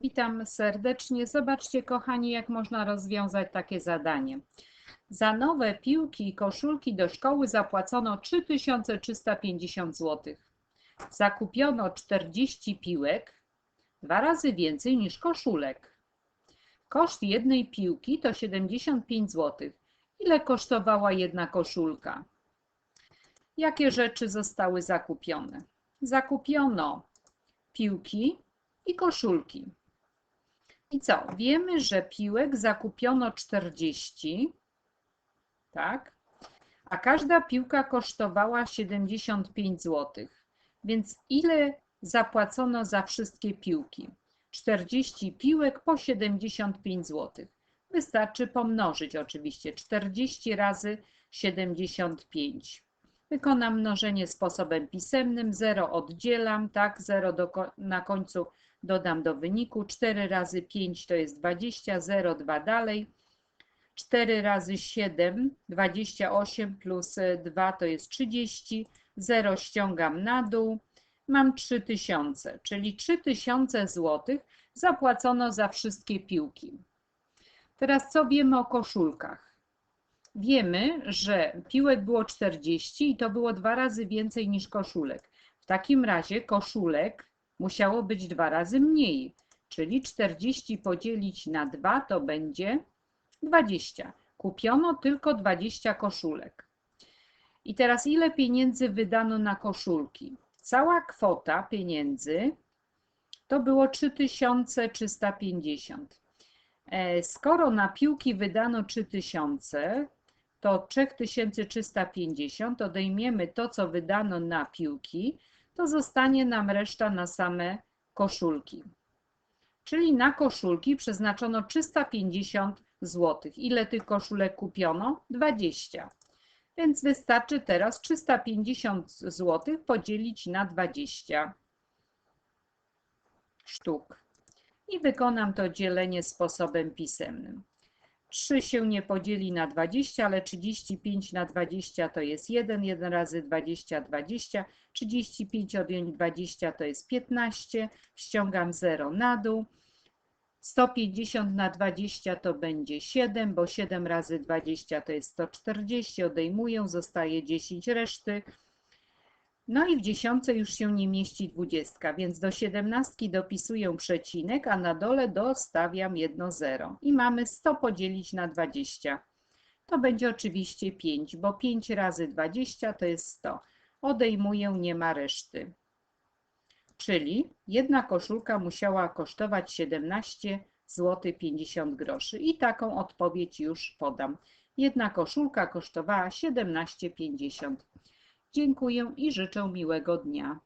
Witam serdecznie. Zobaczcie, kochani, jak można rozwiązać takie zadanie. Za nowe piłki i koszulki do szkoły zapłacono 3350 zł. Zakupiono 40 piłek, dwa razy więcej niż koszulek. Koszt jednej piłki to 75 zł. Ile kosztowała jedna koszulka? Jakie rzeczy zostały zakupione? Zakupiono piłki i koszulki. I co? Wiemy, że piłek zakupiono 40, tak? A każda piłka kosztowała 75 zł. Więc ile zapłacono za wszystkie piłki? 40 piłek po 75 zł. Wystarczy pomnożyć oczywiście 40 razy 75. Wykonam mnożenie sposobem pisemnym, 0 oddzielam, tak, 0 do, na końcu dodam do wyniku, 4 razy 5 to jest 20, 0, 2 dalej, 4 razy 7, 28 plus 2 to jest 30, 0 ściągam na dół, mam 3000, czyli 3000 zł zapłacono za wszystkie piłki. Teraz co wiemy o koszulkach? Wiemy, że piłek było 40 i to było dwa razy więcej niż koszulek. W takim razie koszulek musiało być dwa razy mniej, czyli 40 podzielić na 2 to będzie 20. Kupiono tylko 20 koszulek. I teraz ile pieniędzy wydano na koszulki? Cała kwota pieniędzy to było 3350. E, skoro na piłki wydano 3000, to 3350 odejmiemy to, co wydano na piłki, to zostanie nam reszta na same koszulki. Czyli na koszulki przeznaczono 350 zł. Ile tych koszulek kupiono? 20. Więc wystarczy teraz 350 zł podzielić na 20 sztuk. I wykonam to dzielenie sposobem pisemnym. 3 się nie podzieli na 20, ale 35 na 20 to jest 1, 1 razy 20, 20, 35 odjąć 20 to jest 15, ściągam 0 na dół, 150 na 20 to będzie 7, bo 7 razy 20 to jest 140, odejmuję, zostaje 10 reszty, no i w dziesiątce już się nie mieści dwudziestka, więc do siedemnastki dopisuję przecinek, a na dole dostawiam jedno zero. I mamy 100 podzielić na 20. To będzie oczywiście 5, bo 5 razy 20 to jest 100. Odejmuję, nie ma reszty. Czyli jedna koszulka musiała kosztować 17 zł 50 groszy. I taką odpowiedź już podam. Jedna koszulka kosztowała 17,50 Dziękuję i życzę miłego dnia.